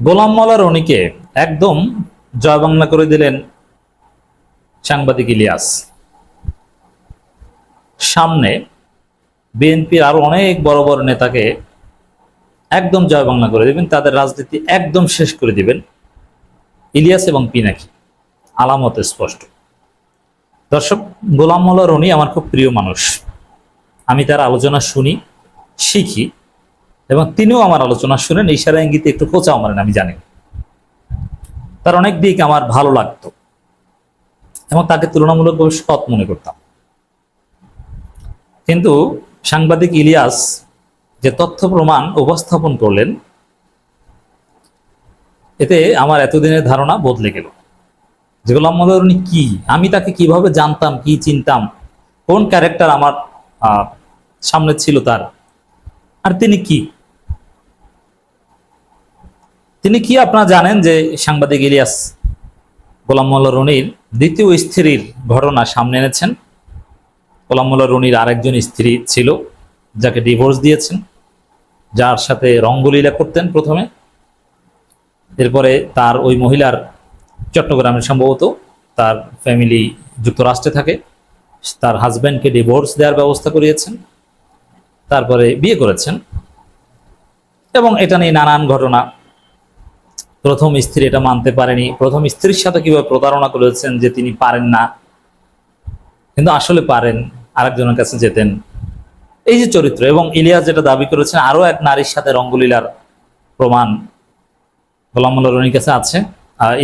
গোলাম মাওলা রনিকে একদম জয় বাংলা করে দিলেন সাংবাদিক ইলিয়াস। সামনে বিএনপির আরও অনেক বড় বড় নেতাকে একদম জয় বাংলা করে দিবেন, তাদের রাজনীতি একদম শেষ করে দিবেন। ইলিয়াস এবং পিনাকি আলামত স্পষ্ট। দর্শক, গোলাম মোল্লা রনি আমার খুব প্রিয় মানুষ। আমি তার আলোচনা শুনি, শিখি এবং তিনিও আমার আলোচনা শুনেন, ইশারা ইঙ্গিতে একটু খোঁচাও মারেন, আমি জানি। তার অনেক দিক আমার ভালো লাগতো এবং তাকে তুলনামূলকভাবে সৎ মনে করতাম। কিন্তু সাংবাদিক ইলিয়াস যে তথ্য প্রমাণ উপস্থাপন করলেন, এতে আমার এতদিনের ধারণা বদলে গেল। যে গোলাম মোল্লা রনি কি? আমি তাকে কীভাবে জানতাম, কি চিনতাম? কোন ক্যারেক্টার আমার সামনে ছিল তার? আর তিনি কি? তিনি কি আপনারা জানেন যে সাংবাদিক ইলিয়াস গোলাম মোল্লা রনির দ্বিতীয় স্ত্রীর ঘটনা সামনে এনেছেন? গোলাম মোল্লা রনির আরেকজন স্ত্রী ছিল, যাকে ডিভোর্স দিয়েছেন, যার সাথে রঙ্গলীলা করতেন প্রথমে। এরপরে তার ওই মহিলার চট্টগ্রামে সম্ভবত তার ফ্যামিলি যুক্তরাষ্ট্রে থাকে। তার হাজব্যান্ডকে ডিভোর্স দেওয়ার ব্যবস্থা করিয়েছেন, তারপরে বিয়ে করেছেন। এবং এটা নিয়ে নানান ঘটনা প্রথম স্ত্রী এটা মানতে পারেনি। প্রথম স্ত্রীর সাথে কীভাবে প্রতারণা করেছেন যে তিনি পারেন না? কিন্তু আসলে পারেন, আরেকজনের কাছে যেতেন। এই যে চরিত্র, এবং ইলিয়াস যেটা দাবি করেছেন, আরও এক নারীর সাথে রঙ্গলীলার প্রমাণ গোলামুল্লা রনির কাছে আছে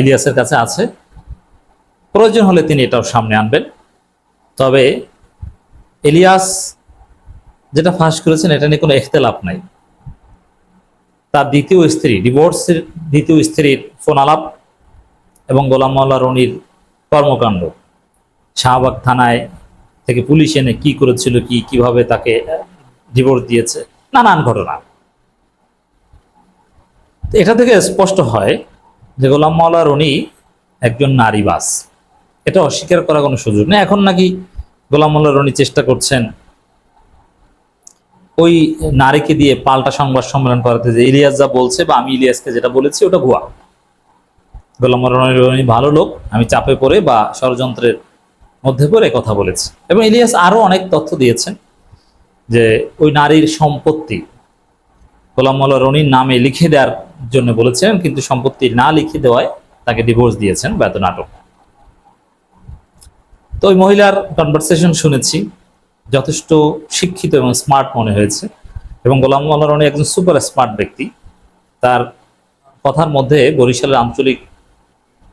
ইলিয়াসের কাছে আছে। প্রয়োজন হলে তিনি এটাও সামনে আনবেন। তবে ইলিয়াস যেটা ফাঁস করেছেন, এটা নিয়ে কোনো এখতেলাপ নাই। তার দ্বিতীয় স্ত্রী, ডিভোর্সের দ্বিতীয় স্ত্রীর ফোন আলাপ এবং গোলাম মোল্লা রনির কর্মকাণ্ড। শাহবাগ থানায় থেকে পুলিশ এনে কি করেছিল, কি, কীভাবে তাকে ডিভোর্স দিয়েছে, নানান ঘটনা। এটা থেকে স্পষ্ট হয় যে গোলাম মাওলা রনি একজন নারীবাস। এটা অস্বীকার করার কোনো সুযোগ নেই। এখন নাকি গোলাম মোল্লা রনি চেষ্টা করছেন ওই নারীকে দিয়ে পাল্টা সংবাদ সম্মেলন করাতে যে ইলিয়াস যা বলছে বা আমি ইলিয়াসকে যেটা বলেছি, ওটা ভুয়া। গোলাম রনি ভালো লোক, আমি চাপে পড়ে বা ষড়যন্ত্রের মধ্যে পড়ে কথা বলেছি। এবং ইলিয়াস আরও অনেক তথ্য দিয়েছেন যে ওই নারীর সম্পত্তি গোলাম মোল্লা রনির নামে লিখে দেওয়ার জন্য বলেছেন কিন্তু সম্পত্তি না লিখে দেওয়ায় তাকে ডিভোর্স দিয়েছেন ব্যত নাটক। তো ওই মহিলার কনভারসেশন শুনেছি। যথেষ্ট শিক্ষিত এবং স্মার্ট মনে হয়েছে। এবং গোলাম মোল্লা রনি একজন সুপার স্মার্ট ব্যক্তি। তার কথার মধ্যে বরিশালের আঞ্চলিক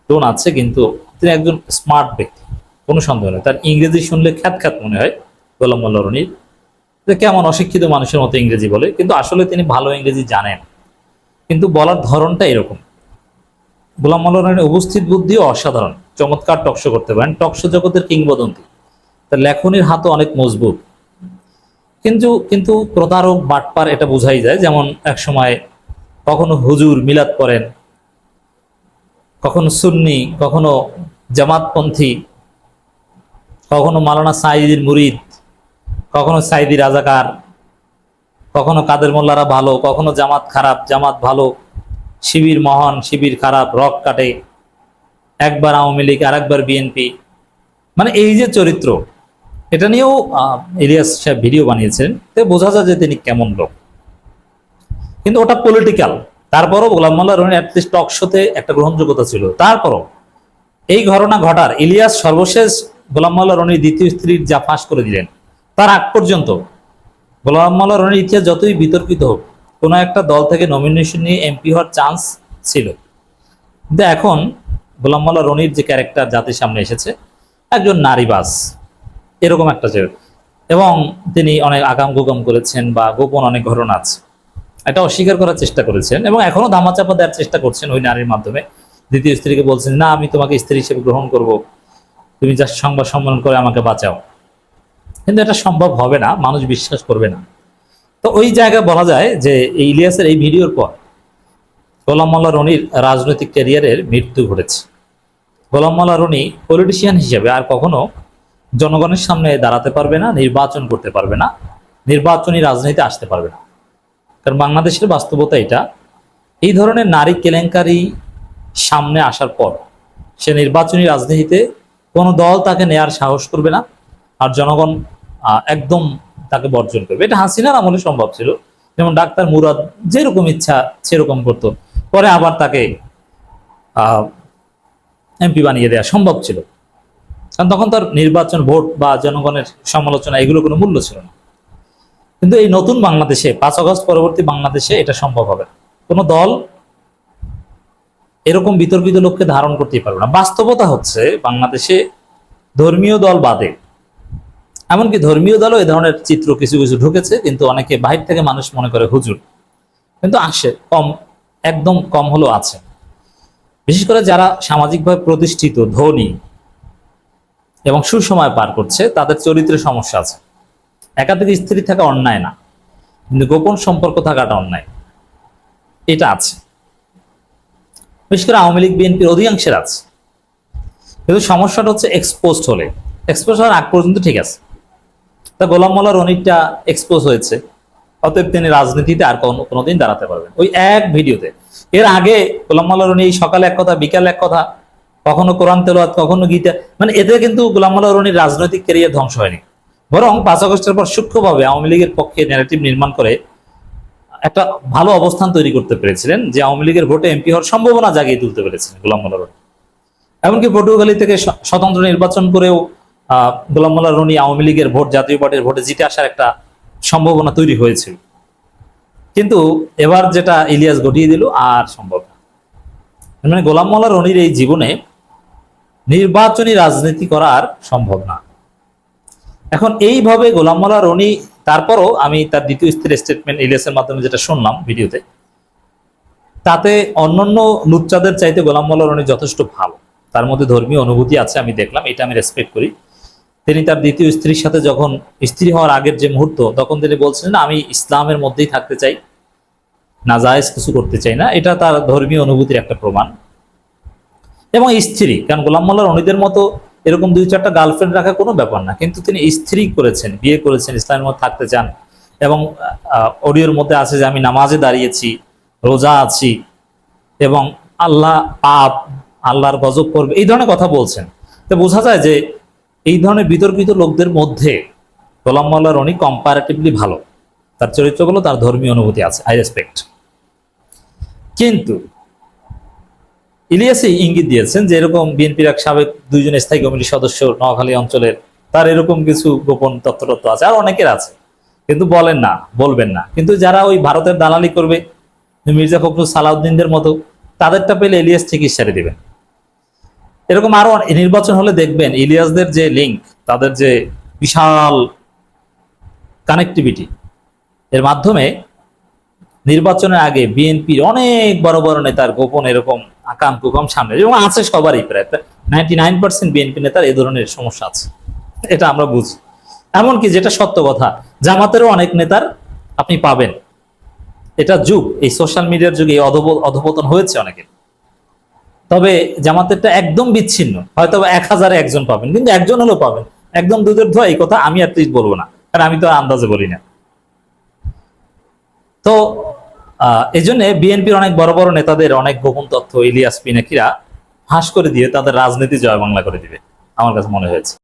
টোন আছে, কিন্তু তিনি একজন স্মার্ট ব্যক্তি, কোনো সন্দেহ নেই। তার ইংরেজি শুনলে খ্যাত খ্যাত মনে হয় গোলাম মোল্লা রনির কেমন অশিক্ষিত মানুষের মতো ইংরেজি বলে, কিন্তু আসলে তিনি ভালো ইংরেজি জানেন। কিন্তু বলার ধরনটা এরকম। গোলাম মোল্লা রনির উপস্থিত বুদ্ধিও অসাধারণ। চমৎকার টকশো করতে পারেন। টকশো জগতের কিংবদন্তি। তার লেখনির হাতও অনেক মজবুত। কিন্তু কিন্তু প্রতারক বাটপার এটা বোঝাই যায়, যেমন এক সময় কখনো হুজুর মিলাদ করেন কখনো সুন্নি, কখনো জামাতপন্থী, কখনো মালানা সাইদির মুরিদ, কখনো সাইদি রাজাকার, কখনো কাদের মোল্লারা ভালো, কখনো জামাত খারাপ, জামাত ভালো, শিবির মহান, শিবির খারাপ, রক কাটে, একবার আওয়ামী লীগ আর একবার বিএনপি। মানে এই যে চরিত্র এটা নিয়েও ইলিয়াস সাহেব ভিডিও বানিয়েছেন। তো বোঝা যায় যে তিনি কেমন লোক। কিন্তু ওটা পলিটিক্যাল তারপরও গোলাম মোল্লা রনি অ্যাটলিস্ট টক শোতে একটা গ্রহণযোগ্যতা ছিল। তারপরও এই ঘটনা ঘটার ইলিয়াস সর্বশেষ গোলাম মোল্লা রনির দ্বিতীয় স্ত্রীর যা ফাঁস করে দিলেন, তার আগ পর্যন্ত গোলাম মোল্লা রনির ইতিহাস যতই বিতর্কিত হোক, কোনো একটা দল থেকে নমিনেশন নিয়ে এমপি হওয়ার চান্স ছিল। কিন্তু এখন গোলাম মোল্লা রনির যে ক্যারেক্টার জাতির সামনে এসেছে, একজন নারীবাস এরকম একটা যে এবং তিনি অনেক আগাম গোগম করেছেন বা গোপন অনেক ঘটনা আছে। এটা অস্বীকার করার চেষ্টা করেছেন এবং এখনও ধামাচাপা দেওয়ার চেষ্টা করছেন ওই নারীর মাধ্যমে। দ্বিতীয় স্ত্রীকে বলছেন, না, আমি তোমাকে স্ত্রী হিসেবে গ্রহণ করব। তুমি যা সংবাদ সম্মেলন করে আমাকে বাঁচাও। কিন্তু এটা সম্ভব হবে না, মানুষ বিশ্বাস করবে না। তো ওই জায়গায় বলা যায় যে এই ইলিয়াসের এই ভিডিওর পর গোলাম মোল্লা রনির রাজনৈতিক ক্যারিয়ারের মৃত্যু ঘটেছে। গোলাম মোল্লা রনি পলিটিশিয়ান হিসেবে আর কখনো জনগণের সামনে দাঁড়াতে পারবে না, নির্বাচন করতে পারবে না, নির্বাচনী রাজনীতিতে আসতে পারবে না। কারণ বাংলাদেশের বাস্তবতা এটা, এই ধরনের নারী কেলেঙ্কারি সামনে আসার পর সে নির্বাচনী রাজনীতিতে কোনো দল তাকে নেয়ার সাহস করবে না, আর জনগণ একদম তাকে বর্জন করবে। এটা হাসিনার আমলে সম্ভব ছিল, যেমন ডাক্তার মুরাদ যেরকম ইচ্ছা সেরকম করতো, পরে আবার তাকে এমপি বানিয়ে দেওয়া সম্ভব ছিল। কারণ তখন তার নির্বাচন ভোট বা জনগণের সমালোচনা এগুলো কোনো মূল্য ছিল না। কিন্তু এই নতুন বাংলাদেশে, পাঁচ আগস্ট পরবর্তী বাংলাদেশে এটা সম্ভব হবে না। কোনো দল এরকম বিতর্কিত লোককে ধারণ করতেই পারবে না। বাস্তবতা হচ্ছে, বাংলাদেশে ধর্মীয় দল বাদে, এমনকি ধর্মীয় দলও এ ধরনের চিত্র কিছু কিছু ঢুকেছে, কিন্তু অনেকে বাহির থেকে মানুষ মনে করে, হুজুর। কিন্তু আসে, কম, একদম কম হলেও আছে। বিশেষ করে যারা সামাজিকভাবে প্রতিষ্ঠিত, ধনী এবং সুসময় পার করছে, তাদের চরিত্রে সমস্যা আছে। একাধিক স্ত্রী থাকা অন্যায় না, কিন্তু গোপন সম্পর্ক থাকাটা অন্যায়। এটা আছে। বিশেষ করে আওয়ামী লীগ, বিএনপির অধিকাংশের আছে। কিন্তু সমস্যাটা হচ্ছে এক্সপোজড হলে। এক্সপোজ হওয়ার আগ পর্যন্ত ঠিক আছে। তা গোলাম মোল্লার অনিকটা এক্সপোজ হয়েছে। অতএব তিনি রাজনীতিতে আর কোনো কোনোদিন দাঁড়াতে পারবেন ওই এক ভিডিওতে। এর আগে গোলাম মোল্লার উনি সকালে এক কথা, বিকালে এক কথা কখনো কোরআন তেলাওয়াত, কখনো গীতা মানে এতে কিন্তু গোলাম মোল্লা রনির রাজনৈতিক ক্যারিয়ার ধ্বংস হয়নি। বরং পাঁচ আগস্টের পর সূক্ষ্মভাবে আওয়ামী লীগের পক্ষে ন্যারেটিভ নির্মাণ করে একটা ভালো অবস্থান তৈরি করতে পেরেছিলেন, যে আওয়ামী লীগের ভোটে এমপি হওয়ার সম্ভাবনা জাগিয়ে তুলতে পেরেছিলেন গোলাম মোল্লা রনি। এমনকি পটুয়াখালী থেকে স্বতন্ত্র নির্বাচন করেও গোলাম মোল্লা রনি আওয়ামী লীগের ভোট, জাতীয় পার্টির ভোটে জিতে আসার একটা সম্ভাবনা তৈরি হয়েছিল। কিন্তু এবার যেটা ইলিয়াস ঘটিয়ে দিল, আর সম্ভব না। মানে গোলাম মোল্লা রনির এই জীবনে নির্বাচনী রাজনীতি করা আর সম্ভব না। এখন এইভাবে গোলাম মোল্লা রনি, তারপরও আমি তার দ্বিতীয় স্ত্রীর স্টেটমেন্ট ইলিয়াসের মাধ্যমে যেটা শুনলাম ভিডিওতে, তাতে অন্যান্য লুচ্চাদের চাইতে গোলাম মোল্লা রনি যথেষ্ট ভালো। তার মধ্যে ধর্মীয় অনুভূতি আছে, আমি দেখলাম, এটা আমি রেসপেক্ট করি। তিনি তার দ্বিতীয় স্ত্রীর সাথে যখন স্ত্রী হওয়ার আগের যে মুহূর্ত, তখন তিনি বলছিলেন, আমি ইসলামের মধ্যেই থাকতে চাই, নাজায়েজ কিছু করতে চাই না। এটা তার ধর্মীয় অনুভূতির একটা প্রমাণ। এবং স্ত্রী, কারণ গোলাম মোল্লার অনিদের মতো এরকম দুই চারটা গার্লফ্রেন্ড রাখা কোনো ব্যাপার না। কিন্তু তিনি স্ত্রী করেছেন, বিয়ে করেছেন, ইসলামের মধ্যে থাকতে চান এবং অডিওর মধ্যে আছে যে আমি নামাজে দাঁড়িয়েছি, রোজা আছি এবং আল্লাহ পাপ, আল্লাহর গজব করবে, এই ধরনের কথা বলছেন। তো বোঝা যায় যে এই ধরনের বিতর্কিত লোকদের মধ্যে গোলাম মোল্লার অনেক কম্পারেটিভলি ভালো। তার চরিত্রগুলো, তার ধর্মীয় অনুভূতি আছে আই রেসপেক্ট কিন্তু ইলিয়াসই ইঙ্গিত দিয়েছেন যে এরকম বিএনপির এক সাবেক দুইজন স্থায়ী কমিটির সদস্য নোয়াখালী অঞ্চলের, তার এরকম কিছু গোপন তথ্য আছে, আর অনেকের আছে। কিন্তু বলেন না, বলবেন না। কিন্তু যারা ওই ভারতের দালালি করবে, মির্জা ফখরুল সালাউদ্দিনদের মতো, তাদেরটা পেলে ইলিয়াস ঠিকই সেরে দিবেন। এরকম আরও নির্বাচন হলে দেখবেন ইলিয়াসদের যে লিঙ্ক তাদের যে বিশাল কানেক্টিভিটি এর মাধ্যমে নির্বাচনের আগে বিএনপির অনেক বড় বড় নেতার গোপন এরকম আকাম কুকাম সামনে এবং আছে সবারই প্রায় নাইনটি নাইন পার্সেন্ট বিএনপি নেতার এই ধরনের সমস্যা আছে। এটা আমরা বুঝি। এমনকি যেটা সত্য কথা, জামাতেরও অনেক নেতার আপনি পাবেন। এটা যুগ, এই সোশ্যাল মিডিয়ার যুগে এই অধপতন হয়েছে অনেকের। তবে জামাতেরটা একদম বিচ্ছিন্ন হয়তো এক হাজারে একজন পাবেন, কিন্তু একজন হলেও পাবেন। একদম দুধের ধোয়া, এই কথা আমি অ্যাটলিস্ট বলব না, কারণ আমি তো আন্দাজে বলি না। তো এই জন্য বিএনপির অনেক বড় বড় নেতাদের অনেক গোপন তথ্য, ইলিয়াস পিনাকিরা ফাঁস করে দিয়ে তাদের রাজনীতি জয় বাংলা করে দিবে, আমার কাছে মনে হয়েছে।